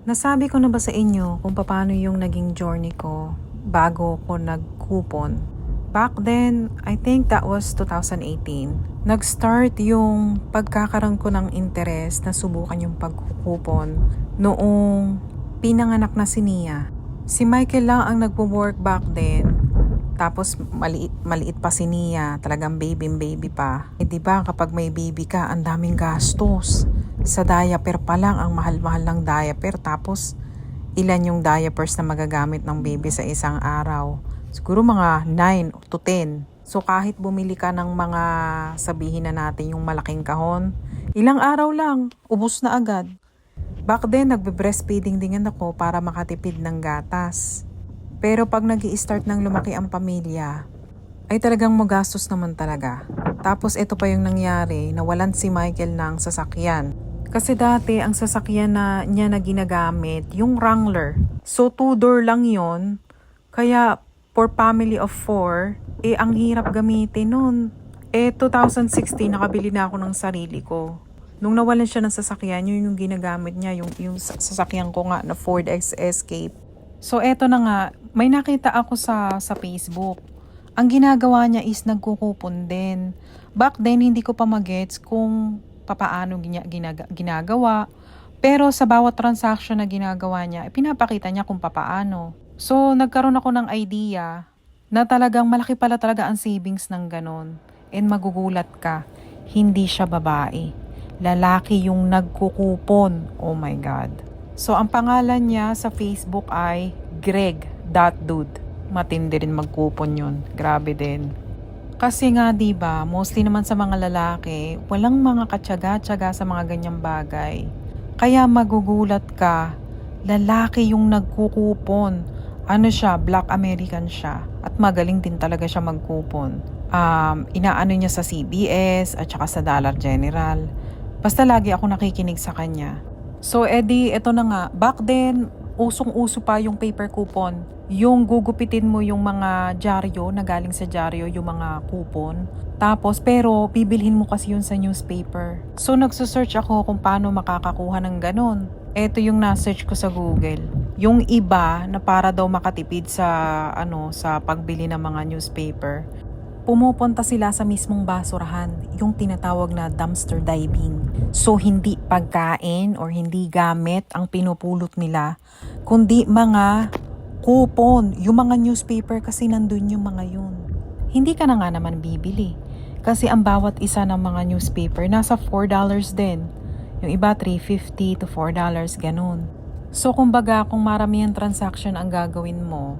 Nasabi ko na ba sa inyo kung paano yung naging journey ko bago ko nag-coupon? Back then, I think that was 2018. Nag-start yung pagkakaroon ko ng interest na subukan yung pagkukupon noong pinanganak na si Nia. Si Michael lang ang nagpo-work back then. Tapos maliit, maliit pa si Nia, talagang baby baby pa. Eh di ba kapag may baby ka, ang daming gastos. Sa diaper pa lang, ang mahal-mahal ng diaper. Tapos ilan yung diapers na magagamit ng baby sa isang araw. Siguro mga 9 to 10. So kahit bumili ka ng mga sabihin na natin yung malaking kahon, ilang araw lang, ubos na agad. Back then, nagbe-breastfeeding din ako para makatipid ng gatas. Pero pag nag start ng lumaki ang pamilya, ay talagang magastos naman talaga. Tapos ito pa yung nangyari, nawalan si Michael ng sasakyan. Kasi dati ang sasakyan na niya na ginagamit, yung Wrangler. So two-door lang yon Kaya for family of four, eh ang hirap gamitin nun. Eh 2016, nakabili na ako ng sarili ko. Nung nawalan siya ng sasakyan, yun yung ginagamit niya, yung, yung sa- sasakyan ko nga na Ford X Escape. So eto na nga, may nakita ako sa, sa Facebook. Ang ginagawa niya is nagkukupon din. Back then, hindi ko pa magets kung papaano gina, ginaga- ginagawa. Pero sa bawat transaction na ginagawa niya, pinapakita niya kung papaano. So, nagkaroon ako ng idea na talagang malaki pala talaga ang savings ng ganon. And magugulat ka, hindi siya babae. Lalaki yung nagkukupon. Oh my God. So, ang pangalan niya sa Facebook ay Greg.dude. Matindi rin magkupon yun. Grabe din. Kasi nga 'di ba, mostly naman sa mga lalaki, walang mga katyaga-tyaga sa mga ganyang bagay. Kaya magugulat ka, lalaki yung nagkukupon. Ano siya, black American siya. At magaling din talaga siya magkupon. Um, inaano niya sa CBS at saka sa Dollar General. Basta lagi ako nakikinig sa kanya. So, edi, eto na nga. Back then, usong-uso pa yung paper coupon. Yung gugupitin mo yung mga dyaryo na galing sa dyaryo, yung mga coupon. Tapos, pero bibilhin mo kasi yun sa newspaper. So, nagsusearch ako kung paano makakakuha ng ganun. Ito yung na-search ko sa Google. Yung iba na para daw makatipid sa ano sa pagbili ng mga newspaper, pumupunta sila sa mismong basurahan, yung tinatawag na dumpster diving. So hindi pagkain or hindi gamit ang pinupulot nila, kundi mga kupon, yung mga newspaper kasi nandun yung mga yun. Hindi ka na nga naman bibili. Kasi ang bawat isa ng mga newspaper nasa $4 din. Yung iba 3.50 to $4 ganun. So kumbaga kung marami ang transaction ang gagawin mo,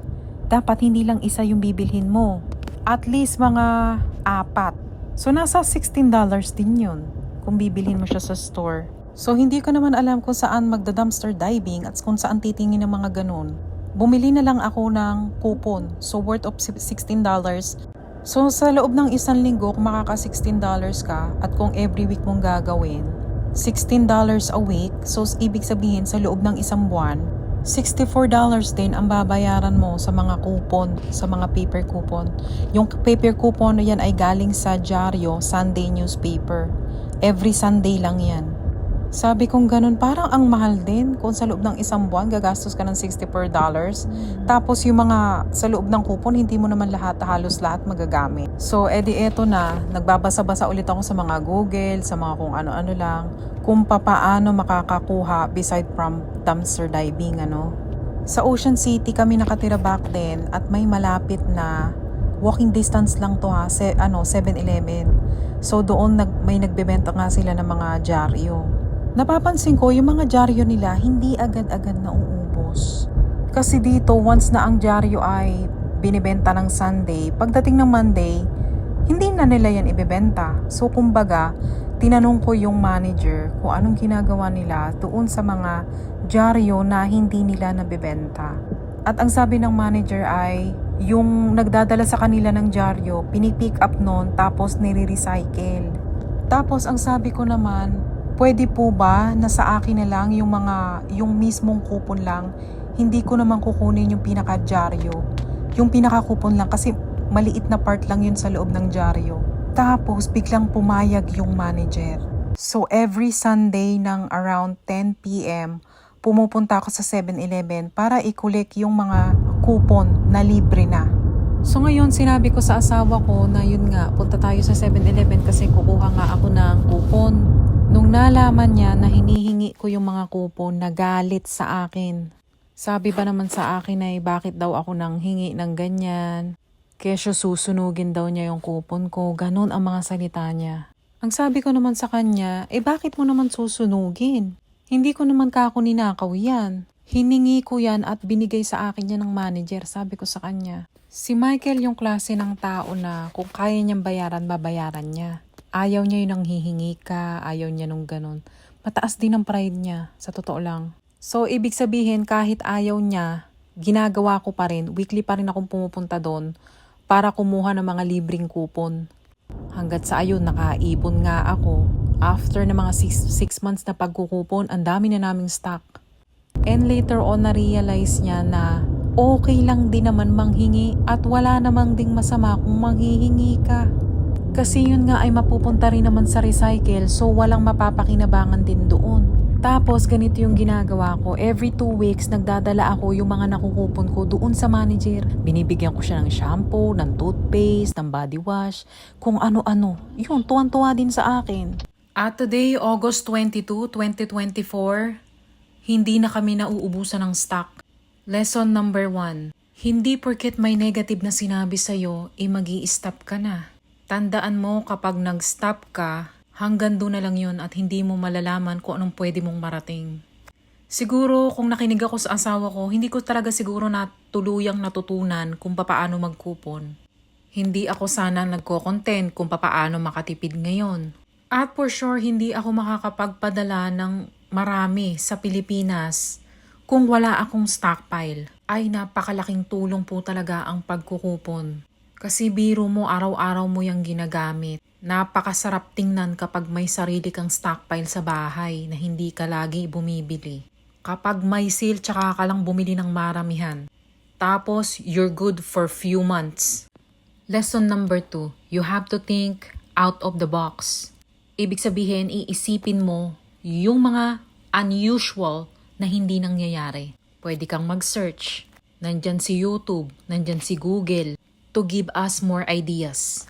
dapat hindi lang isa yung bibilhin mo. At least mga apat. So nasa $16 din yun kung bibilhin mo siya sa store. So hindi ko naman alam kung saan magda-dumpster diving at kung saan titingin ng mga ganun. Bumili na lang ako ng coupon. So worth of $16. So sa loob ng isang linggo kung makaka $16 ka at kung every week mong gagawin, $16 a week. So ibig sabihin sa loob ng isang buwan, $64 din ang babayaran mo sa mga coupon, sa mga paper coupon. Yung paper coupon na yan ay galing sa Diario Sunday newspaper. Every Sunday lang yan. Sabi kong ganun, parang ang mahal din kung sa loob ng isang buwan gagastos ka ng $64. Tapos yung mga sa loob ng coupon, hindi mo naman lahat, halos lahat magagamit. So, edi eto na, nagbabasa-basa ulit ako sa mga Google, sa mga kung ano-ano lang, kung papaano makakakuha beside from dumpster diving, ano. Sa Ocean City kami nakatira back then at may malapit na walking distance lang to ha, se, ano, 7-Eleven. So doon nag, may nagbebenta nga sila ng mga dyaryo. Napapansin ko yung mga dyaryo nila hindi agad-agad nauubos. Kasi dito once na ang dyaryo ay binibenta ng Sunday, pagdating ng Monday, hindi na nila yan ibebenta. So kumbaga, tinanong ko yung manager kung anong ginagawa nila doon sa mga dyaryo na hindi nila nabebenta. At ang sabi ng manager ay, yung nagdadala sa kanila ng dyaryo, pinipick up nun tapos nire-recycle. Tapos ang sabi ko naman, pwede po ba na sa akin na lang yung mga, yung mismong kupon lang, hindi ko naman kukunin yung pinaka-dyaryo. Yung pinaka-kupon lang kasi maliit na part lang yun sa loob ng dyaryo. Tapos biglang pumayag yung manager. So every Sunday ng around 10 p.m., pumupunta ako sa 7-Eleven para i-collect yung mga coupon na libre na. So ngayon, sinabi ko sa asawa ko na yun nga, punta tayo sa 7-Eleven kasi kukuha nga ako ng coupon. Nung nalaman niya na hinihingi ko yung mga coupon, nagalit sa akin. Sabi ba naman sa akin ay bakit daw ako nang hingi ng ganyan. Kesyo susunugin daw niya yung coupon ko. Ganon ang mga salita niya. Ang sabi ko naman sa kanya, eh bakit mo naman susunugin? Hindi ko naman kako ninakaw yan. Hiningi ko yan at binigay sa akin yan ng manager, sabi ko sa kanya. Si Michael yung klase ng tao na kung kaya niyang bayaran, babayaran niya. Ayaw niya yung hihingi ka, ayaw niya nung ganun. Mataas din ang pride niya, sa totoo lang. So, ibig sabihin, kahit ayaw niya, ginagawa ko pa rin, weekly pa rin akong pumupunta doon para kumuha ng mga libreng kupon. Hanggat sa ayun, nakaipon nga ako. After na mga 6 months na pagkukupon, ang dami na naming stock. And later on, na-realize niya na okay lang din naman manghingi at wala namang ding masama kung manghihingi ka. Kasi yun nga ay mapupunta rin naman sa recycle so walang mapapakinabangan din doon. Tapos ganito yung ginagawa ko. Every two weeks, nagdadala ako yung mga nakukupon ko doon sa manager. Binibigyan ko siya ng shampoo, ng toothpaste, ng body wash, kung ano-ano. Yun, tuwan-tuwa din sa akin. At today, August 22, 2024, hindi na kami nauubusan ng stock. Lesson number one, hindi porket may negative na sinabi sa'yo, eh mag stop ka na. Tandaan mo kapag nag-stop ka, hanggang doon na lang yun at hindi mo malalaman kung anong pwede mong marating. Siguro kung nakinig ako sa asawa ko, hindi ko talaga siguro na tuluyang natutunan kung papaano magkupon. Hindi ako sana nagko-content kung papaano makatipid ngayon. At for sure, hindi ako makakapagpadala ng marami sa Pilipinas kung wala akong stockpile. Ay napakalaking tulong po talaga ang pagkukupon. Kasi biro mo araw-araw mo yung ginagamit. Napakasarap tingnan kapag may sarili kang stockpile sa bahay na hindi ka lagi bumibili. Kapag may sale tsaka ka lang bumili ng maramihan. Tapos, you're good for few months. Lesson number two, you have to think out of the box. Ibig sabihin, iisipin mo yung mga unusual na hindi nangyayari. Pwede kang mag-search. Nandyan si YouTube, nandyan si Google to give us more ideas.